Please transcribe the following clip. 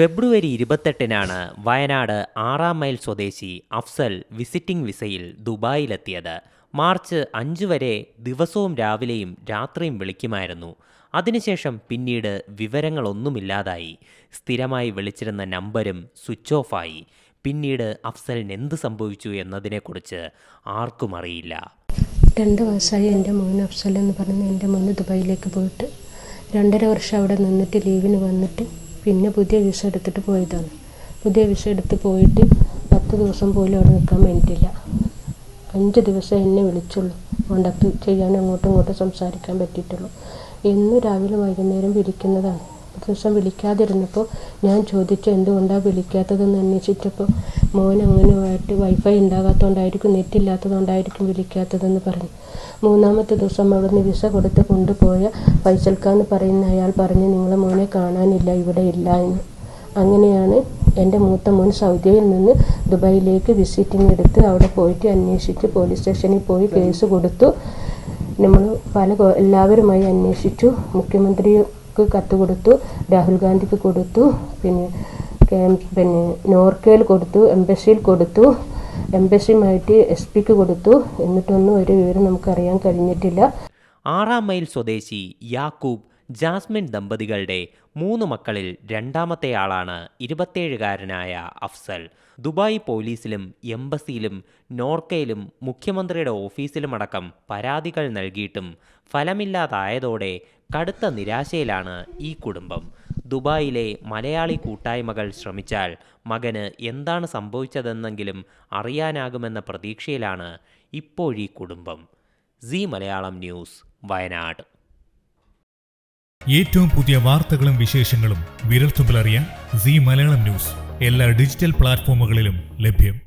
ഫെബ്രുവരി ഇരുപത്തെട്ടിനാണ് വയനാട് ആറാം മൈൽ സ്വദേശി അഫ്സൽ വിസിറ്റിംഗ് വിസയിൽ ദുബായിലെത്തിയത്. മാർച്ച് അഞ്ച് വരെ ദിവസവും രാവിലെയും രാത്രിയും വിളിക്കുമായിരുന്നു. അതിനുശേഷം പിന്നീട് വിവരങ്ങളൊന്നുമില്ലാതായി. സ്ഥിരമായി വിളിച്ചിരുന്ന നമ്പരും സ്വിച്ച് ഓഫായി. പിന്നീട് അഫ്സലിന് എന്ത് സംഭവിച്ചു എന്നതിനെക്കുറിച്ച് ആർക്കും അറിയില്ല. രണ്ട് വയസ്സായി എന്റെ മോൻ അഫ്സൽ എന്ന് പറഞ്ഞ് എന്റെ മോന് ദുബായിലേക്ക് പോയിട്ട് രണ്ടര വർഷം അവിടെ നിന്നിട്ട് ലീവിന് വന്നിട്ട് പിന്നെ പുതിയ വിസ എടുത്തിട്ട് പോയതാണ്. പുതിയ വിസ എടുത്ത് പോയിട്ട് പത്ത് ദിവസം പോലും അവിടെ നിൽക്കാൻ വേണ്ടിയില്ല അഞ്ച് ദിവസം എന്നെ വിളിച്ചുള്ളൂ. കോണ്ടാക്ട് ചെയ്യാൻ അങ്ങോട്ടും ഇങ്ങോട്ടും സംസാരിക്കാൻ പറ്റിയിട്ടുള്ളൂ. എന്നും രാവിലെ വൈകുന്നേരം വിളിക്കുന്നതാണ്. ദിവസം വിളിക്കാതിരുന്നപ്പോൾ ഞാൻ ചോദിച്ചു എന്തുകൊണ്ടാണ് വിളിക്കാത്തതെന്ന് അന്വേഷിച്ചപ്പോൾ മോൻ അങ്ങനെയായിട്ട് വൈഫൈ ഉണ്ടാകാത്തതുകൊണ്ടായിരിക്കും നെറ്റ് ഇല്ലാത്തതുകൊണ്ടായിരിക്കും വിളിക്കാത്തതെന്ന് പറഞ്ഞു. മൂന്നാമത്തെ ദിവസം അവിടുന്ന് വിസ കൊടുത്ത് കൊണ്ടുപോയ ഫൈസൽക്കാന്ന് പറയുന്ന അയാൾ പറഞ്ഞ് നിങ്ങളെ മോനെ കാണാനില്ല ഇവിടെ ഇല്ല എന്ന്. അങ്ങനെയാണ് എന്റെ മൂത്ത മോൻ സൗദിയിൽ നിന്ന് ദുബായിലേക്ക് വിസിറ്റിംഗ് എടുത്ത് അവിടെ പോയിട്ട് അന്വേഷിച്ച് പോലീസ് സ്റ്റേഷനിൽ പോയി കേസ് കൊടുത്തു. നമ്മൾ പല എല്ലാവരുമായി അന്വേഷിച്ചു. മുഖ്യമന്ത്രിക്ക് കത്ത് കൊടുത്തു രാഹുൽ ഗാന്ധിക്ക് കൊടുത്തു പിന്നെ പിന്നെ നോർക്കയിൽ കൊടുത്തു എംബസിയിൽ കൊടുത്തു എംബസിയുമായിട്ട് എസ് പിക്ക് കൊടുത്തു. എന്നിട്ടൊന്നും ഒരു വിവരം നമുക്കറിയാൻ കഴിഞ്ഞിട്ടില്ല. ആറാം മൈൽ സ്വദേശി യാക്കൂബ് ജാസ്മിൻ ദമ്പതികളുടെ മൂന്ന് മക്കളിൽ രണ്ടാമത്തെ രണ്ടാമത്തെയാളാണ് ഇരുപത്തേഴുകാരനായ അഫ്സൽ. ദുബായ് പോലീസിലും എംബസിയിലും നോർക്കയിലും മുഖ്യമന്ത്രിയുടെ ഓഫീസിലുമടക്കം പരാതികൾ നൽകിയിട്ടും ഫലമില്ലാതായതോടെ കടുത്ത നിരാശയിലാണ് ഈ കുടുംബം. ദുബായിലെ മലയാളി കൂട്ടായ്മകൾ ശ്രമിച്ചാൽ മകന് എന്താണ് സംഭവിച്ചതെന്നെങ്കിലും അറിയാനാകുമെന്ന പ്രതീക്ഷയിലാണ് ഇപ്പോഴീ കുടുംബം. Zee Malayalam news Wayanad. ഏറ്റവും പുതിയ വാർത്തകളും വിശേഷങ്ങളും വിരൽത്തുമ്പിലറിയാൻ സി മലയാളം ന്യൂസ് എല്ലാ ഡിജിറ്റൽ പ്ലാറ്റ്ഫോമുകളിലും ലഭ്യം.